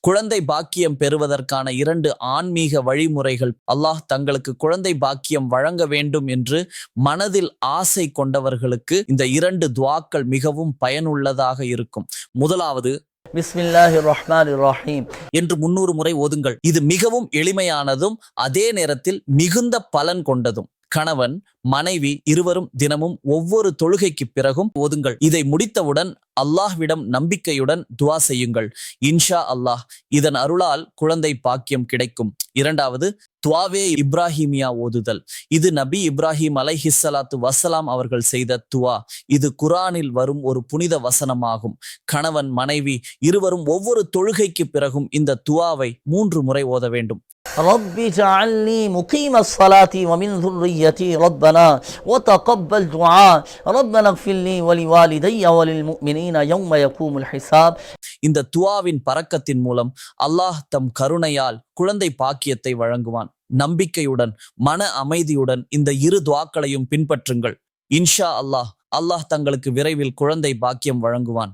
குழந்தை பாக்கியம் பெறுவதற்கான இரண்டு ஆன்மீக வழிமுறைகள். அல்லாஹ் தங்களுக்கு குழந்தை பாக்கியம் வழங்க வேண்டும் என்று மனதில் ஆசை கொண்டவர்களுக்கு இந்த இரண்டு துவாக்கள் மிகவும் பயனுள்ளதாக இருக்கும். முதலாவது என்று முன்னூறு முறை ஓதுங்கள். இது மிகவும் எளிமையானதும் அதே நேரத்தில் மிகுந்த பலன் கொண்டதும். கணவன் மனைவி இருவரும் தினமும் ஒவ்வொரு தொழுகைக்கு பிறகும் ஓதுங்கள் இதை முடித்தவுடன் அல்லாஹ்விடம் நம்பிக்கையுடன் துவா செய்யுங்கள். இன்ஷா அல்லாஹ் இதன் அருளால் குழந்தை பாக்கியம் கிடைக்கும். இரண்டாவது துவாவே இப்ராஹிமியா ஓதுதல். இது நபி இப்ராஹிம் அலைஹிஸ்ஸலாத்து வசலாம் அவர்கள் செய்த துவா. இது குரானில் வரும் ஒரு புனித வசனமாகும். கணவன் மனைவி இருவரும் ஒவ்வொரு தொழுகைக்கு பிறகும் இந்த துவாவை மூன்று முறை ஓத வேண்டும். رب اجعلني مقيم الصلاة ومن ذريتي ربنا وتقبل دعاء ربنا اغفر لي ولوالدي وللمؤمنين يوم يقوم الحساب இந்த துவாவின் பறக்கத்தின் மூலம் அல்லாஹ் தம் கருணையால் குழந்தை பாக்கியத்தை வழங்குவான் நம்பிக்கையுடன் மன அமைதியுடன் இந்த இரு துவாக்களையும் பின்பற்றுங்கள் இன்ஷா அல்லாஹ் அல்லாஹ் தங்களுக்கு விரைவில் குழந்தை பாக்கியம் வழங்குவான்